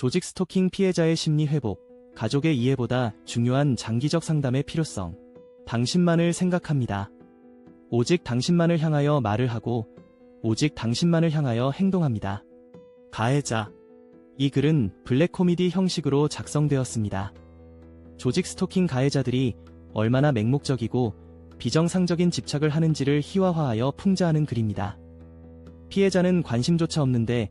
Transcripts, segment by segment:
조직 스토킹 피해자의 심리 회복, 가족의 이해보다 중요한 장기적 상담의 필요성. 당신만을 생각합니다. 오직 당신만을 향하여 말을 하고, 오직 당신만을 향하여 행동합니다. 가해자. 이 글은 블랙 코미디 형식으로 작성되었습니다. 조직 스토킹 가해자들이 얼마나 맹목적이고 비정상적인 집착을 하는지를 희화화하여 풍자하는 글입니다. 피해자는 관심조차 없는데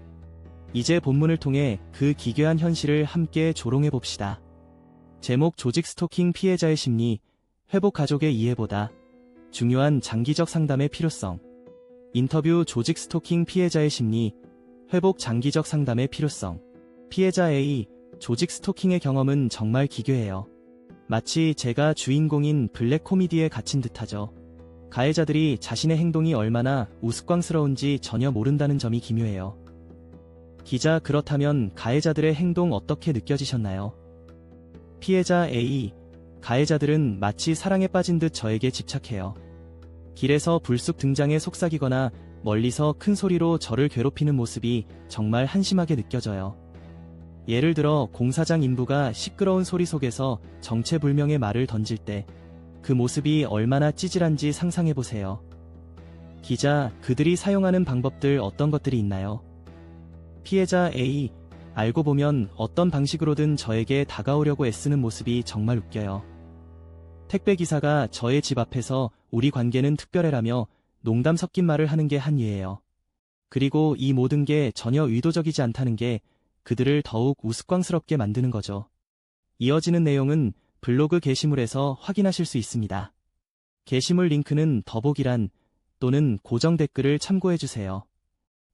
이제 본문을 통해 그 기괴한 현실을 함께 조롱해 봅시다. 제목 조직 스토킹 피해자의 심리, 회복 가족의 이해보다 중요한 장기적 상담의 필요성. 인터뷰 조직 스토킹 피해자의 심리, 회복 장기적 상담의 필요성. 피해자 A, 조직 스토킹의 경험은 정말 기괴해요. 마치 제가 주인공인 블랙 코미디에 갇힌 듯하죠. 가해자들이 자신의 행동이 얼마나 우스꽝스러운지 전혀 모른다는 점이 기묘해요. 기자 그렇다면 가해자들의 행동 어떻게 느껴지셨나요? 피해자 A, 가해자들은 마치 사랑에 빠진 듯 저에게 집착해요. 길에서 불쑥 등장해 속삭이거나 멀리서 큰 소리로 저를 괴롭히는 모습이 정말 한심하게 느껴져요. 예를 들어 공사장 인부가 시끄러운 소리 속에서 정체불명의 말을 던질 때 그 모습이 얼마나 찌질한지 상상해보세요. 기자, 그들이 사용하는 방법들 어떤 것들이 있나요? 피해자 A, 알고 보면 어떤 방식으로든 저에게 다가오려고 애쓰는 모습이 정말 웃겨요. 택배기사가 저의 집 앞에서 우리 관계는 특별해라며 농담 섞인 말을 하는 게 한 예예요. 그리고 이 모든 게 전혀 의도적이지 않다는 게 그들을 더욱 우스꽝스럽게 만드는 거죠. 이어지는 내용은 블로그 게시물에서 확인하실 수 있습니다. 게시물 링크는 더보기란 또는 고정 댓글을 참고해주세요.